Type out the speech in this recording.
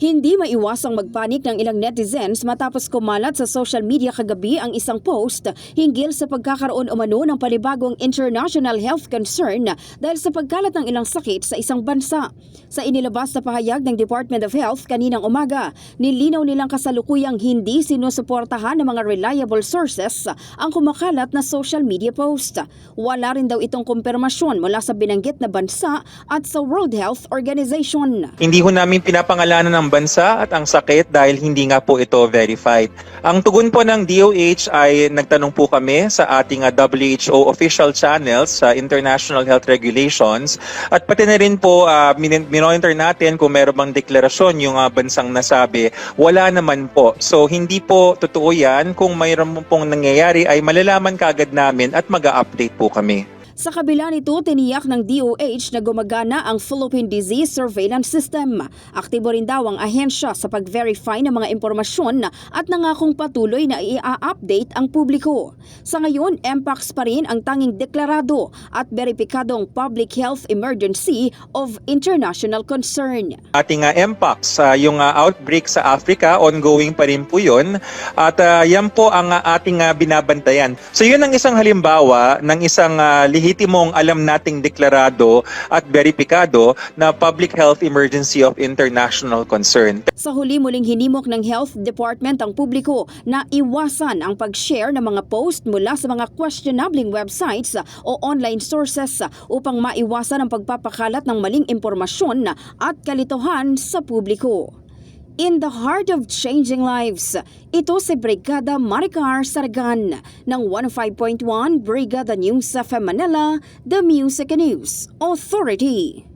Hindi maiwasang magpanik ng ilang netizens matapos kumalat sa social media kagabi ang isang post hinggil sa pagkakaroon umano ng panibagong international health concern dahil sa pagkalat ng ilang sakit sa isang bansa. Sa inilabas na pahayag ng Department of Health kaninang umaga, nilinaw nilang kasalukuyang hindi sinusuportahan ng mga reliable sources ang kumakalat na social media post. Wala rin daw itong kumpirmasyon mula sa binanggit na bansa at sa World Health Organization. Hindi ho namin pinapangalanan ng bansa at ang sakit dahil hindi nga po ito verified. Ang tugon po ng DOH ay nagtanong po kami sa ating uh, WHO official channels sa International Health Regulations at pati na rin po uh, min- minonitor natin kung meron bang deklarasyon yung uh, bansang nasabi. Wala naman po. So hindi po totoo yan. Kung mayroon pong nangyayari ay malalaman kagad namin at mag-update po kami. Sa kabila nito, tiniyak ng DOH na gumagana ang Philippine Disease Surveillance System. Aktibo rin daw ang ahensya sa pag-verify ng mga impormasyon at nangakong patuloy na i-update ang publiko. Sa ngayon, MPAX pa rin ang tanging deklarado at beripikadong public health emergency of international concern. ating uh, MPOX, uh, yung uh, outbreak sa Africa, ongoing pa rin po yun. At uh, yan po ang uh, ating uh, binabantayan. So yun ang isang halimbawa ng isang uh, lehitimong alam nating deklarado at beripikado na public health emergency of international concern. Sa huli muling hinimok ng Health Department ang publiko na iwasan ang pag-share ng mga post mula sa mga questionabling websites o online sources upang maiwasan ang pagpapakalat ng maling impormasyon at kalituhan sa publiko. In the heart of changing lives, ito si Brigada Maricar Saragan ng 105.1 Brigada News sa Manila, The Music News Authority.